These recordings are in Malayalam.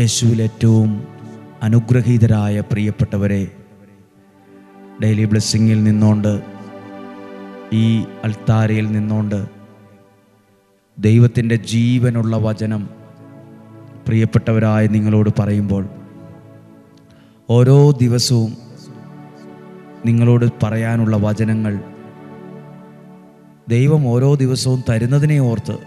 യേശുവിൽ ഏറ്റവും അനുഗ്രഹീതരായ പ്രിയപ്പെട്ടവരെ ഡെയിലി ബ്ലെസ്സിങ്ങിൽ നിന്നുകൊണ്ട് ഈ അൾത്താരയിൽ നിന്നുകൊണ്ട് ദൈവത്തിന്റെ ജീവനുള്ള വചനം പ്രിയപ്പെട്ടവരായ നിങ്ങളോട് പറയുമ്പോൾ ഓരോ ദിവസവും നിങ്ങളോട് പറയാനുള്ള വചനങ്ങൾ ദൈവം ഓരോ ദിവസവും തരുന്നതിനെ ഓർത്ത്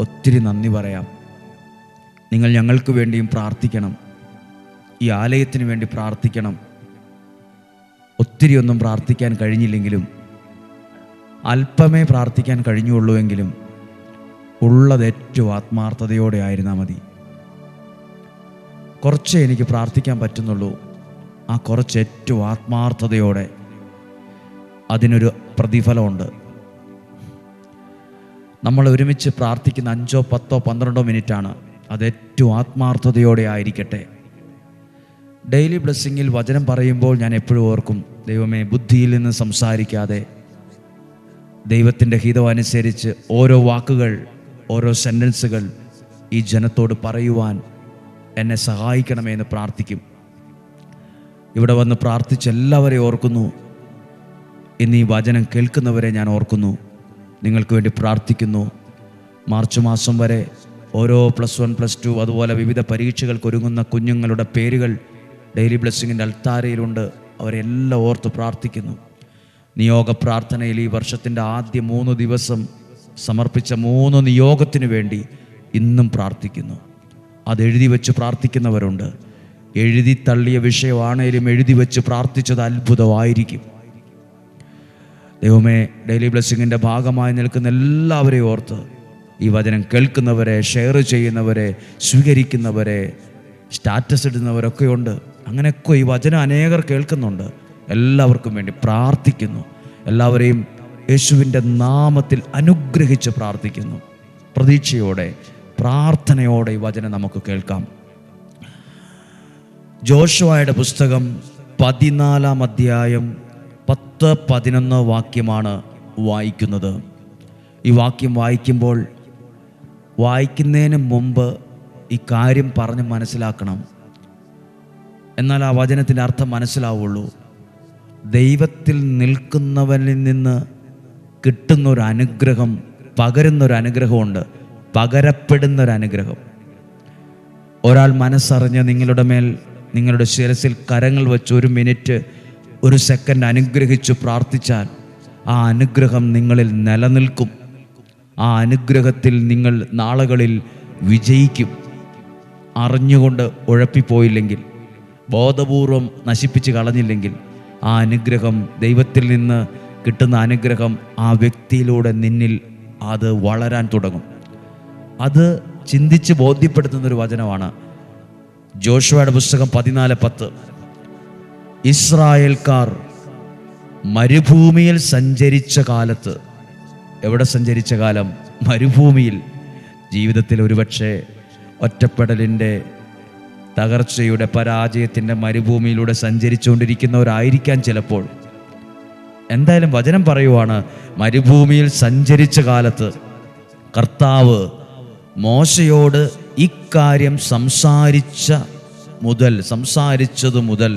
ഒത്തിരി നന്ദി പറയാം. നിങ്ങൾ ഞങ്ങൾക്ക് വേണ്ടിയും പ്രാർത്ഥിക്കണം. ഈ ആലയത്തിന് വേണ്ടി പ്രാർത്ഥിക്കണം. ഒത്തിരി ഒന്നും പ്രാർത്ഥിക്കാൻ കഴിഞ്ഞില്ലെങ്കിലും അല്പമേ പ്രാർത്ഥിക്കാൻ കഴിഞ്ഞുള്ളൂവെങ്കിലും ഉള്ളത് ഏറ്റവും ആത്മാർത്ഥതയോടെ ആയിരുന്നാൽ മതി. കുറച്ചേ എനിക്ക് പ്രാർത്ഥിക്കാൻ പറ്റുന്നുള്ളൂ. ആ കുറച്ച് ഏറ്റവും ആത്മാർത്ഥതയോടെ അതിനൊരു പ്രതിഫലമുണ്ട്. നമ്മൾ ഒരുമിച്ച് പ്രാർത്ഥിക്കുന്ന അഞ്ചോ പത്തോ പന്ത്രണ്ടോ മിനിറ്റാണ്. അത് ഏറ്റവും ആത്മാർത്ഥതയോടെ ആയിരിക്കട്ടെ. ഡെയിലി ബ്ലെസ്സിങ്ങിൽ വചനം പറയുമ്പോൾ ഞാൻ എപ്പോഴും ഓർക്കും ദൈവമേ ബുദ്ധിയിൽ നിന്ന് സംസാരിക്കാതെ ദൈവത്തിന്റെ ഹിതം അനുസരിച്ച് ഓരോ വാക്കുകൾ ഓരോ സെന്റൻസുകൾ ഈ ജനത്തോട് പറയുവാൻ എന്നെ സഹായിക്കണമേ എന്ന് പ്രാർത്ഥിക്കും. ഇവിടെ വന്ന് പ്രാർത്ഥിച്ച് എല്ലാവരെയും ഓർക്കുന്നു. ഇന്ന് ഈ വചനം കേൾക്കുന്നവരെ ഞാൻ ഓർക്കുന്നു. നിങ്ങൾക്ക് വേണ്ടി പ്രാർത്ഥിക്കുന്നു. മാർച്ച് മാസം വരെ ഓരോ പ്ലസ് വൺ പ്ലസ് ടു അതുപോലെ വിവിധ പരീക്ഷകൾക്ക് ഒരുങ്ങുന്ന കുഞ്ഞുങ്ങളുടെ പേരുകൾ ഡെയിലി ബ്ലെസ്സിങ്ങിന്റെ അൽത്താരയിലുണ്ട്. അവരെല്ലാം ഓർത്ത് പ്രാർത്ഥിക്കുന്നു. നിയോഗ പ്രാർത്ഥനയിൽ ഈ വർഷത്തിന്റെ ആദ്യ മൂന്ന് ദിവസം സമർപ്പിച്ച മൂന്ന് നിയോഗത്തിന് വേണ്ടി ഇന്നും പ്രാർത്ഥിക്കുന്നു. അത് എഴുതി വെച്ച് പ്രാർത്ഥിക്കുന്നവരുണ്ട്. എഴുതി തള്ളിയ വിഷയമാണേലും എഴുതി വെച്ച് പ്രാർത്ഥിച്ചത് അത്ഭുതമായിരിക്കും. ദൈവമേ ഡെയിലി ബ്ലെസ്സിങ്ങിന്റെ ഭാഗമായി നിൽക്കുന്ന എല്ലാവരെയും ഓർത്ത് ഈ വചനം കേൾക്കുന്നവരെ ഷെയർ ചെയ്യുന്നവരെ സ്വീകരിക്കുന്നവരെ സ്റ്റാറ്റസ് ഇടുന്നവരൊക്കെ ഉണ്ട് അങ്ങനെയൊക്കെ ഈ വചനം അനേകർ കേൾക്കുന്നുണ്ട്. എല്ലാവർക്കും വേണ്ടി പ്രാർത്ഥിക്കുന്നു. എല്ലാവരെയും യേശുവിന്റെ നാമത്തിൽ അനുഗ്രഹിച്ച് പ്രാർത്ഥിക്കുന്നു. പ്രതീക്ഷയോടെ പ്രാർത്ഥനയോടെ ഈ വചനം നമുക്ക് കേൾക്കാം. ജോഷുവായുടെ പുസ്തകം പതിനാലാം അധ്യായം പത്ത് പതിനൊന്ന് വാക്യമാണ് വായിക്കുന്നത്. ഈ വാക്യം വായിക്കുമ്പോൾ വായിക്കുന്നതിന് മുമ്പ് ഈ കാര്യം പറഞ്ഞ് മനസ്സിലാക്കണം. എന്നാൽ ആ വചനത്തിന്റെ അർത്ഥം മനസ്സിലാവുള്ളൂ. ദൈവത്തിൽ നിൽക്കുന്നവനിൽ നിന്ന് കിട്ടുന്നൊരു അനുഗ്രഹം പകരുന്നൊരു അനുഗ്രഹമുണ്ട്. പകരപ്പെടുന്നൊരു അനുഗ്രഹം ഒരാൾ മനസ്സറിഞ്ഞ് നിങ്ങളുടെ മേൽ നിങ്ങളുടെ ശിരസിൽ കരങ്ങൾ വെച്ച് ഒരു മിനിറ്റ് ഒരു സെക്കൻഡ് അനുഗ്രഹിച്ചു പ്രാർത്ഥിച്ചാൽ ആ അനുഗ്രഹം നിങ്ങളിൽ നിലനിൽക്കും. ആ അനുഗ്രഹത്തിൽ നിങ്ങൾ നാളുകളിൽ വിജയിക്കും. അറിഞ്ഞുകൊണ്ട് ഉഴപ്പിപ്പോയില്ലെങ്കിൽ ബോധപൂർവം നശിപ്പിച്ച് കളഞ്ഞില്ലെങ്കിൽ ആ അനുഗ്രഹം ദൈവത്തിൽ നിന്ന് കിട്ടുന്ന അനുഗ്രഹം ആ വ്യക്തിയിലൂടെ നിന്നിൽ അത് വളരാൻ തുടങ്ങും. അത് ചിന്തിച്ച് ബോധ്യപ്പെടുത്തുന്ന ഒരു വചനമാണ് ജോഷുവയുടെ പുസ്തകം പതിനാല് പത്ത്. ഇസ്രായേൽക്കാർ മരുഭൂമിയിൽ സഞ്ചരിച്ച കാലത്ത് എവിടെ സഞ്ചരിച്ച കാലം മരുഭൂമിയിൽ ജീവിതത്തിൽ ഒരുപക്ഷെ ഒറ്റപ്പെടലിന്റെ തകർച്ചയുടെ പരാജയത്തിന്റെ മരുഭൂമിയിലൂടെ സഞ്ചരിച്ചുകൊണ്ടിരിക്കുന്നവരായിരിക്കാം ചിലപ്പോൾ. എന്തായാലും വചനം പറയുവാണ് മരുഭൂമിയിൽ സഞ്ചരിച്ച കാലത്ത് കർത്താവ് മോശയോട് ഇക്കാര്യം സംസാരിച്ച മുതൽ സംസാരിച്ചതു മുതൽ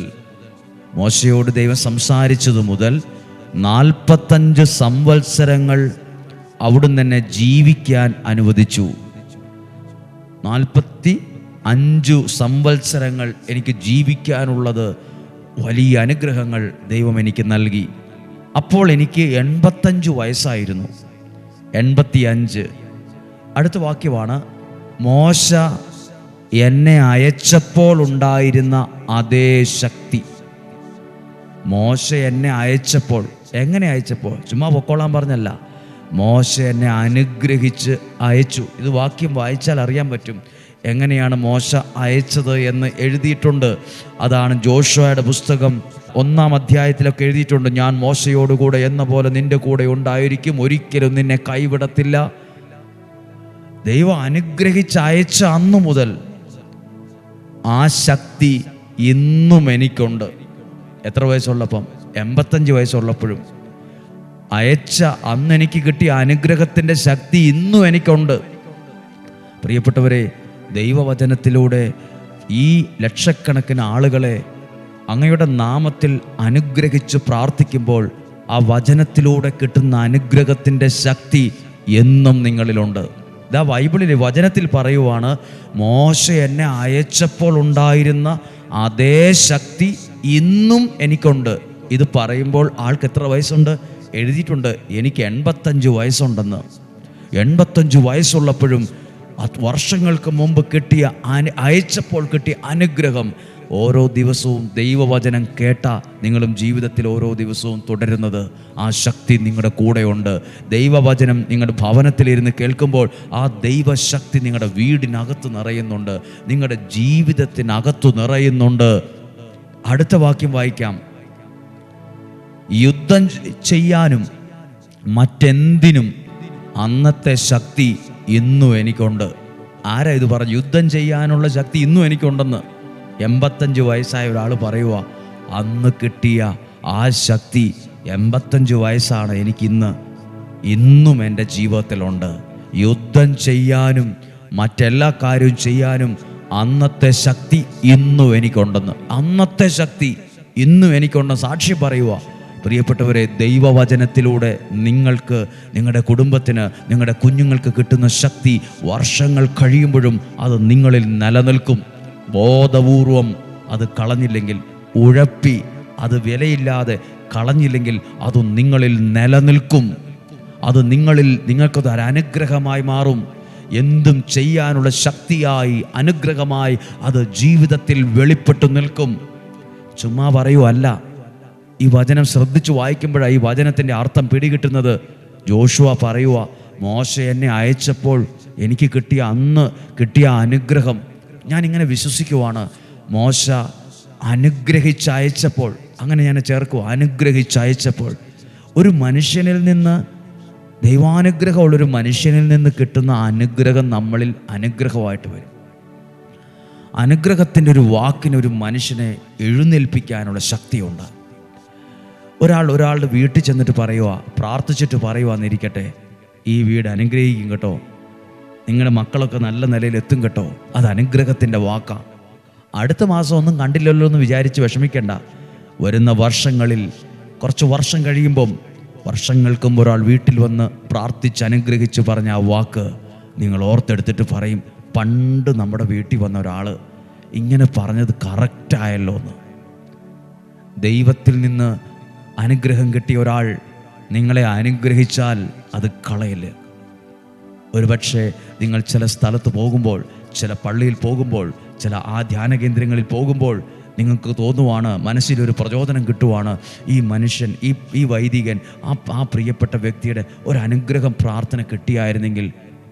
മോശയോട് ദൈവം സംസാരിച്ചതു മുതൽ നാൽപ്പത്തഞ്ച് സംവത്സരങ്ങൾ അവിടുന്ന് തന്നെ ജീവിക്കാൻ അനുവദിച്ചു. നാൽപ്പത്തി അഞ്ചു സംവത്സരങ്ങൾ എനിക്ക് ജീവിക്കാനുള്ളത് വലിയ അനുഗ്രഹങ്ങൾ ദൈവം എനിക്ക് നൽകി. അപ്പോൾ എനിക്ക് എൺപത്തഞ്ച് വയസ്സായിരുന്നു. എൺപത്തി അഞ്ച് അടുത്ത വാക്യമാണ് മോശ എന്നെ അയച്ചപ്പോൾ ഉണ്ടായിരുന്ന അതേ ശക്തി. മോശ എന്നെ അയച്ചപ്പോൾ എങ്ങനെ അയച്ചപ്പോൾ? ചുമ്മാ പൊക്കോളാൻ പറഞ്ഞല്ല. മോശ എന്നെ അനുഗ്രഹിച്ച് അയച്ചു. ഇത് വാക്യം വായിച്ചാൽ അറിയാൻ പറ്റും. എങ്ങനെയാണ് മോശ അയച്ചത് എന്ന് എഴുതിയിട്ടുണ്ട്. അതാണ് ജോഷോയുടെ പുസ്തകം. ഒന്നാം അധ്യായത്തിലൊക്കെ എഴുതിയിട്ടുണ്ട് ഞാൻ മോശയോടുകൂടെ എന്ന പോലെ നിന്റെ കൂടെ ഉണ്ടായിരിക്കും. ഒരിക്കലും നിന്നെ കൈവിടത്തില്ല. ദൈവം അനുഗ്രഹിച്ച് അയച്ച അന്നു മുതൽ ആ ശക്തി ഇന്നും എനിക്കുണ്ട്. എത്ര വയസ്സുള്ളപ്പം? എൺപത്തഞ്ച് വയസ്സുള്ളപ്പോഴും. അയച്ച അന്ന് എനിക്ക് കിട്ടിയ അനുഗ്രഹത്തിന്റെ ശക്തി ഇന്നും എനിക്കുണ്ട്. പ്രിയപ്പെട്ടവരെ ദൈവവചനത്തിലൂടെ ഈ ലക്ഷക്കണക്കിന് ആളുകളെ അങ്ങയുടെ നാമത്തിൽ അനുഗ്രഹിച്ച് പ്രാർത്ഥിക്കുമ്പോൾ ആ വചനത്തിലൂടെ കിട്ടുന്ന അനുഗ്രഹത്തിന്റെ ശക്തി എന്നും നിങ്ങളിലുണ്ട്. ഇതാ ബൈബിളിൽ വചനത്തിൽ പറയുവാണ് മോശ എന്നെ അയച്ചപ്പോൾ ഉണ്ടായിരുന്ന അതേ ശക്തി ഇന്നും എനിക്കുണ്ട്. ഇത് പറയുമ്പോൾ ആൾക്ക് എത്ര വയസ്സുണ്ട്? എഴുതിയിട്ടുണ്ട് എനിക്ക് എൺപത്തഞ്ച് വയസ്സുണ്ടെന്ന്. എൺപത്തഞ്ച് വയസ്സുള്ളപ്പോഴും വർഷങ്ങൾക്ക് മുമ്പ് കിട്ടിയ അനു അയച്ചപ്പോൾ കിട്ടിയ അനുഗ്രഹം ഓരോ ദിവസവും ദൈവവചനം കേട്ട നിങ്ങളും ജീവിതത്തിൽ ഓരോ ദിവസവും തുടരുന്നത്. ആ ശക്തി നിങ്ങളുടെ കൂടെയുണ്ട്. ദൈവവചനം നിങ്ങളുടെ ഭവനത്തിലിരുന്ന് കേൾക്കുമ്പോൾ ആ ദൈവശക്തി നിങ്ങളുടെ വീടിനകത്ത് നിറയുന്നുണ്ട്. നിങ്ങളുടെ ജീവിതത്തിനകത്തു നിറയുന്നുണ്ട്. അടുത്ത വാക്യം വായിക്കാം. യുദ്ധം ചെയ്യാനും മറ്റെന്തിനും അന്നത്തെ ശക്തി ഇന്നും എനിക്കുണ്ട്. ആരാ ഇത് പറഞ്ഞു യുദ്ധം ചെയ്യാനുള്ള ശക്തി ഇന്നും എനിക്കുണ്ടെന്ന്. എൺപത്തഞ്ച് വയസ്സായ ഒരാൾ പറയുക അന്ന് കിട്ടിയ ആ ശക്തി എൺപത്തഞ്ച് വയസ്സാണ് എനിക്കിന്ന്. ഇന്നും എന്റെ ജീവിതത്തിലുണ്ട്. യുദ്ധം ചെയ്യാനും മറ്റെല്ലാ കാര്യവും ചെയ്യാനും അന്നത്തെ ശക്തി ഇന്നും എനിക്കുണ്ടെന്ന്. അന്നത്തെ ശക്തി ഇന്നും എനിക്കുണ്ടെന്ന് സാക്ഷി പറയുക പ്രിയപ്പെട്ടവരെ ദൈവവചനത്തിലൂടെ നിങ്ങൾക്ക് നിങ്ങളുടെ കുടുംബത്തിന് നിങ്ങളുടെ കുഞ്ഞുങ്ങൾക്ക് കിട്ടുന്ന ശക്തി വർഷങ്ങൾ കഴിയുമ്പോഴും അത് നിങ്ങളിൽ നിലനിൽക്കും. ബോധപൂർവം അത് കളഞ്ഞില്ലെങ്കിൽ ഉഴപ്പി അത് വിലയില്ലാതെ കളഞ്ഞില്ലെങ്കിൽ അത് നിങ്ങളിൽ നിലനിൽക്കും. അത് നിങ്ങളിൽ നിങ്ങൾക്കത് അനുഗ്രഹമായി മാറും. എന്തും ചെയ്യാനുള്ള ശക്തിയായി അനുഗ്രഹമായി അത് ജീവിതത്തിൽ വെളിപ്പെട്ടു നിൽക്കും. ചുമ്മാ പറയുവല്ല ഈ വചനം ശ്രദ്ധിച്ച് വായിക്കുമ്പോഴാണ് ഈ വചനത്തിന്റെ അർത്ഥം പിടികിട്ടുന്നത്. ജോഷുവ പറയുക മോശ എന്നെ അയച്ചപ്പോൾ എനിക്ക് കിട്ടിയ അന്ന് കിട്ടിയ അനുഗ്രഹം. ഞാൻ ഇങ്ങനെ വിശ്വസിക്കുവാണ്. മോശ അനുഗ്രഹിച്ചയച്ചപ്പോൾ അങ്ങനെ ഞാൻ ചേർക്കുക അനുഗ്രഹിച്ചയച്ചപ്പോൾ. ഒരു മനുഷ്യനിൽ നിന്ന് ദൈവാനുഗ്രഹമുള്ളൊരു മനുഷ്യനിൽ നിന്ന് കിട്ടുന്ന അനുഗ്രഹം നമ്മളിൽ അനുഗ്രഹമായിട്ട് വരും. അനുഗ്രഹത്തിന്റെ ഒരു വാക്കിന് ഒരു മനുഷ്യനെ എഴുന്നേൽപ്പിക്കാനുള്ള ശക്തിയുണ്ട്. ഒരാൾ ഒരാളുടെ വീട്ടിൽ ചെന്നിട്ട് പറയുക പ്രാർത്ഥിച്ചിട്ട് പറയുവാന്നിരിക്കട്ടെ. ഈ വീട് അനുഗ്രഹിക്കും കേട്ടോ. നിങ്ങളുടെ മക്കളൊക്കെ നല്ല നിലയിൽ എത്തും കേട്ടോ. അത് അനുഗ്രഹത്തിന്റെ വാക്കാണ് അടുത്ത മാസം ഒന്നും കണ്ടില്ലല്ലോ എന്ന് വിചാരിച്ച് വിഷമിക്കേണ്ട. വരുന്ന വർഷങ്ങളിൽ കുറച്ച് വർഷം കഴിയുമ്പം വർഷങ്ങൾക്ക് ഒരാൾ വീട്ടിൽ വന്ന് പ്രാർത്ഥിച്ച് അനുഗ്രഹിച്ച് പറഞ്ഞ ആ വാക്ക് നിങ്ങൾ ഓർത്തെടുത്തിട്ട് പറയും. പണ്ട് നമ്മുടെ വീട്ടിൽ വന്ന ഒരാൾ ഇങ്ങനെ പറഞ്ഞത് കറക്റ്റായല്ലോ എന്ന് ദൈവത്തിൽ നിന്ന് അനുഗ്രഹം കിട്ടിയ ഒരാൾ നിങ്ങളെ അനുഗ്രഹിച്ചാൽ അത് കളയില്ല ഒരുപക്ഷെ നിങ്ങൾ ചില സ്ഥലത്ത് പോകുമ്പോൾ ചില പള്ളിയിൽ പോകുമ്പോൾ ചില ആ ധ്യാന കേന്ദ്രങ്ങളിൽ പോകുമ്പോൾ നിങ്ങൾക്ക് തോന്നുവാണ് മനസ്സിലൊരു പ്രചോദനം കിട്ടുവാണ് ഈ മനുഷ്യൻ ഈ ഈ വൈദികൻ ആ ആ പ്രിയപ്പെട്ട വ്യക്തിയുടെ ഒരു അനുഗ്രഹം പ്രാർത്ഥന കിട്ടിയായിരുന്നെങ്കിൽ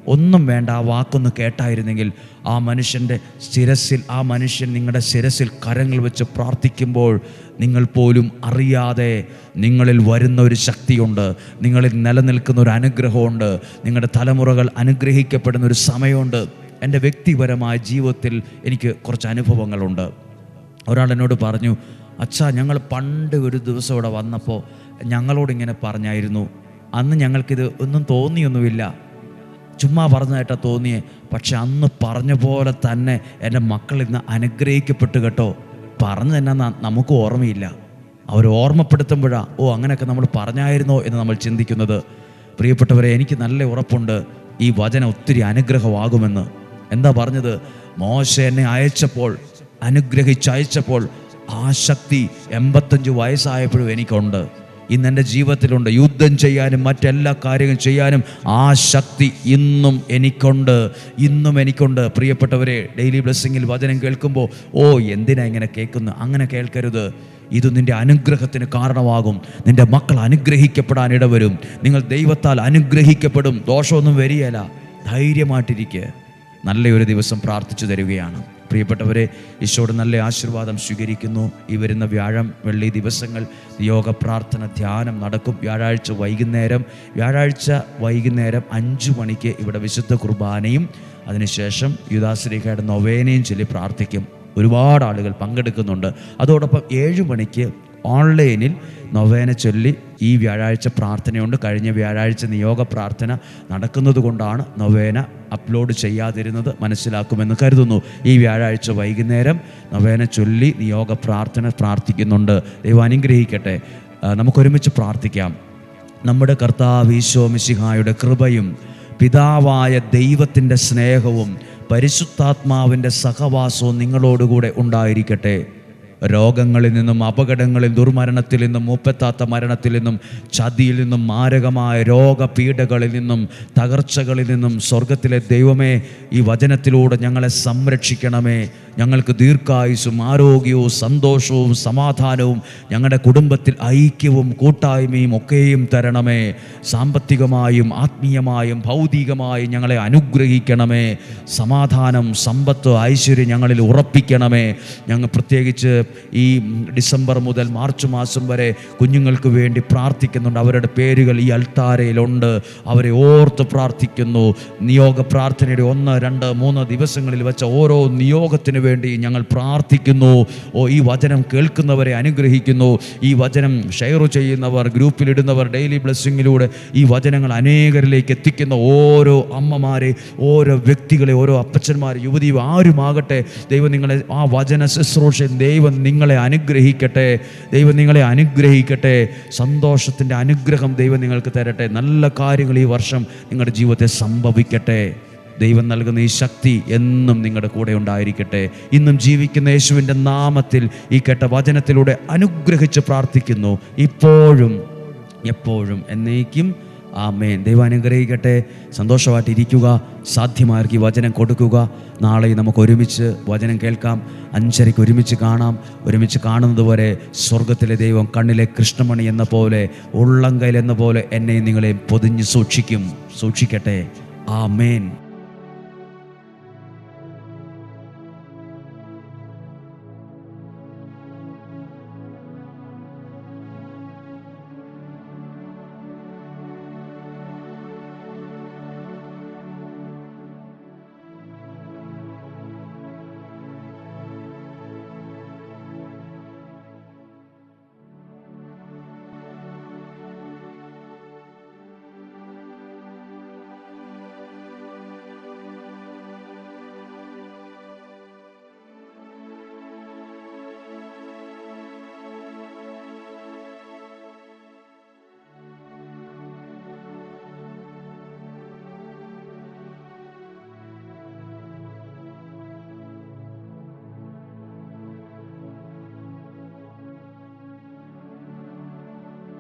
ഒന്നും വേണ്ട ആ വാക്കൊന്ന് കേട്ടായിരുന്നെങ്കിൽ ആ മനുഷ്യന്റെ ശിരസിൽ ആ മനുഷ്യൻ നിങ്ങളുടെ ശിരസിൽ കരങ്ങൾ വെച്ച് പ്രാർത്ഥിക്കുമ്പോൾ നിങ്ങൾ പോലും അറിയാതെ നിങ്ങളിൽ വരുന്ന ഒരു ശക്തിയുണ്ട് നിങ്ങളിൽ നിലനിൽക്കുന്ന ഒരു അനുഗ്രഹമുണ്ട് നിങ്ങളുടെ തലമുറകൾ അനുഗ്രഹിക്കപ്പെടുന്ന ഒരു സമയമുണ്ട്. എന്റെ വ്യക്തിപരമായ ജീവിതത്തിൽ എനിക്ക് കുറച്ച് അനുഭവങ്ങളുണ്ട്. ഒരാൾ എന്നോട് പറഞ്ഞു അച്ഛാ ഞങ്ങൾ പണ്ട് ഒരു ദിവസം ഇവിടെ വന്നപ്പോൾ ഞങ്ങളോട് ഇങ്ങനെ പറഞ്ഞായിരുന്നു. അന്ന് ഞങ്ങൾക്കിത് ഒന്നും തോന്നിയൊന്നുമില്ല. ചുമ്മാ പറഞ്ഞതായിട്ടാ തോന്നിയേ. പക്ഷെ അന്ന് പറഞ്ഞ പോലെ തന്നെ എന്റെ മക്കൾ ഇന്ന് അനുഗ്രഹിക്കപ്പെട്ടു കേട്ടോ. പറഞ്ഞു തന്നെ നമുക്ക് ഓർമ്മയില്ല. അവർ ഓർമ്മപ്പെടുത്തുമ്പോഴാ ഓ അങ്ങനെയൊക്കെ നമ്മൾ പറഞ്ഞായിരുന്നോ? എന്ന് നമ്മൾ ചിന്തിക്കുന്നത്. പ്രിയപ്പെട്ടവരെ എനിക്ക് നല്ല ഉറപ്പുണ്ട്. ഈ വചനം ഒത്തിരി അനുഗ്രഹമാകുമെന്ന്. എന്താ പറഞ്ഞത്? മോശ എന്നെ അയച്ചപ്പോൾ അനുഗ്രഹിച്ചയച്ചപ്പോൾ ആ ശക്തി എൺപത്തഞ്ച് വയസ്സായപ്പോഴും എനിക്കുണ്ട്. ഇന്ന് എന്റെ ജീവിതത്തിലുണ്ട്. യുദ്ധം ചെയ്യാനും മറ്റെല്ലാ കാര്യങ്ങളും ചെയ്യാനും ആ ശക്തി ഇന്നും എനിക്കുണ്ട്. ഇന്നും എനിക്കുണ്ട്. പ്രിയപ്പെട്ടവരെ ഡെയിലി ബ്ലെസ്സിങ്ങിൽ വചനം കേൾക്കുമ്പോൾ ഓ എന്തിനാ ഇങ്ങനെ കേൾക്കുന്നു? അങ്ങനെ കേൾക്കരുത്. ഇത് നിന്റെ അനുഗ്രഹത്തിന് കാരണമാകും. നിന്റെ മക്കൾ അനുഗ്രഹിക്കപ്പെടാൻ ഇടവരും. നിങ്ങൾ ദൈവത്താൽ അനുഗ്രഹിക്കപ്പെടും. ദോഷമൊന്നും വരികയില്ല. ധൈര്യമായിട്ടിരിക്കുക നല്ലൊരു ദിവസം പ്രാർത്ഥിച്ചു തരികയാണ്. പ്രിയപ്പെട്ടവരെ ഈശോയുടെ നല്ല ആശീർവാദം സ്വീകരിക്കുന്നു. ഈ വരുന്ന വ്യാഴം വെള്ളി ദിവസങ്ങൾ യോഗ പ്രാർത്ഥന ധ്യാനം നടക്കും. വ്യാഴാഴ്ച വൈകുന്നേരം വ്യാഴാഴ്ച വൈകുന്നേരം അഞ്ചു മണിക്ക് ഇവിടെ വിശുദ്ധ കുർബാനയും അതിനുശേഷം യുദാശ്രീഖയുടെ നൊവേനയും ചൊല്ലി പ്രാർത്ഥിക്കും. ഒരുപാട് ആളുകൾ പങ്കെടുക്കുന്നുണ്ട്. അതോടൊപ്പം ഏഴ് മണിക്ക് ഓൺലൈനിൽ നൊവേന ചൊല്ലി ഈ വ്യാഴാഴ്ച പ്രാർത്ഥനയുണ്ട്. കഴിഞ്ഞ വ്യാഴാഴ്ച നിയോഗ പ്രാർത്ഥന നടക്കുന്നത് കൊണ്ടാണ് നൊവേന അപ്ലോഡ് ചെയ്യാതിരുന്നത് മനസ്സിലാക്കുമെന്ന് കരുതുന്നു. ഈ വ്യാഴാഴ്ച വൈകുന്നേരം നൊവേന ചൊല്ലി നിയോഗ പ്രാർത്ഥന പ്രാർത്ഥിക്കുന്നുണ്ട്. ദൈവം അനുഗ്രഹിക്കട്ടെ. നമുക്കൊരുമിച്ച് പ്രാർത്ഥിക്കാം. നമ്മുടെ കർത്താവ് ഈശോ മിശിഹായുടെ കൃപയും പിതാവായ ദൈവത്തിന്റെ സ്നേഹവും പരിശുദ്ധാത്മാവിന്റെ സഹവാസവും നിങ്ങളോടുകൂടെ ഉണ്ടായിരിക്കട്ടെ. രോഗങ്ങളിൽ നിന്നും അപകടങ്ങളിൽ ദുർമരണത്തിൽ നിന്നും മൂപ്പത്താത്ത മരണത്തിൽ നിന്നും ചതിയിൽ നിന്നും മാരകമായ രോഗപീഠകളിൽ നിന്നും തകർച്ചകളിൽ നിന്നും സ്വർഗത്തിലെ ദൈവമേ ഈ വചനത്തിലൂടെ ഞങ്ങളെ സംരക്ഷിക്കണമേ. ഞങ്ങൾക്ക് ദീർഘായുസും ആരോഗ്യവും സന്തോഷവും സമാധാനവും ഞങ്ങളുടെ കുടുംബത്തിൽ ഐക്യവും കൂട്ടായ്മയും ഒക്കെയും തരണമേ. സാമ്പത്തികമായും ആത്മീയമായും ഭൗതികമായും ഞങ്ങളെ അനുഗ്രഹിക്കണമേ. സമാധാനം സമ്പത്ത് ഐശ്വര്യം ഞങ്ങളിൽ ഉറപ്പിക്കണമേ. ഞങ്ങൾ പ്രത്യേകിച്ച് ഈ ഡിസംബർ മുതൽ മാർച്ച് മാസം വരെ കുഞ്ഞുങ്ങൾക്ക് വേണ്ടി പ്രാർത്ഥിക്കുന്നുണ്ട്. അവരുടെ പേരുകൾ ഈ അൽത്താരയിലുണ്ട്. അവരെ ഓർത്ത് പ്രാർത്ഥിക്കുന്നു. നിയോഗ പ്രാർത്ഥനയുടെ ഒന്ന് രണ്ട് മൂന്ന് ദിവസങ്ങളിൽ വെച്ച ഓരോ നിയോഗത്തിന് വേണ്ടി ഞങ്ങൾ പ്രാർത്ഥിക്കുന്നു. ഓ ഈ വചനം കേൾക്കുന്നവരെ അനുഗ്രഹിക്കുന്നു. ഈ വചനം ഷെയർ ചെയ്യുന്നവർ ഗ്രൂപ്പിലിടുന്നവർ ഡെയിലി ബ്ലെസ്സിങ്ങിലൂടെ ഈ വചനങ്ങൾ അനേകരിലേക്ക് എത്തിക്കുന്ന ഓരോ അമ്മമാരെ ഓരോ വ്യക്തികളെ ഓരോ അപ്പച്ചന്മാരെ യുവതി ആരുമാകട്ടെ. ദൈവം നിങ്ങളെ ആ വചന ശുശ്രൂഷ ദൈവം നിങ്ങളെ അനുഗ്രഹിക്കട്ടെ. ദൈവം നിങ്ങളെ അനുഗ്രഹിക്കട്ടെ. സന്തോഷത്തിന്റെ അനുഗ്രഹം ദൈവം നിങ്ങൾക്ക് തരട്ടെ. നല്ല കാര്യങ്ങൾ ഈ വർഷം നിങ്ങളുടെ ജീവിതത്തെ സംഭവിക്കട്ടെ. ദൈവം നൽകുന്ന ഈ ശക്തി എന്നും നിങ്ങളുടെ കൂടെ ഉണ്ടായിരിക്കട്ടെ. ഇന്നും ജീവിക്കുന്ന യേശുവിന്റെ നാമത്തിൽ ഈ കേട്ട വചനത്തിലൂടെ അനുഗ്രഹിച്ച് പ്രാർത്ഥിക്കുന്നു. ഇപ്പോഴും എപ്പോഴും എന്നേക്കും ആമേൻ. ദൈവം അനുഗ്രഹിക്കട്ടെ. സന്തോഷമായിട്ട് ഇരിക്കുക. സാധ്യമാർക്ക് ഈ വചനം കൊടുക്കുക. നാളെ നമുക്ക് ഒരുമിച്ച് വചനം കേൾക്കാം. അഞ്ചരയ്ക്ക് ഒരുമിച്ച് കാണാം. ഒരുമിച്ച് കാണുന്നത് വരെ സ്വർഗത്തിലെ ദൈവം കണ്ണിലെ കൃഷ്ണമണി എന്ന പോലെ ഉള്ളങ്കയിൽ എന്ന പോലെ എന്നെയും നിങ്ങളെയും പൊതിഞ്ഞ് സൂക്ഷിക്കും. സൂക്ഷിക്കട്ടെ. ആമേൻ.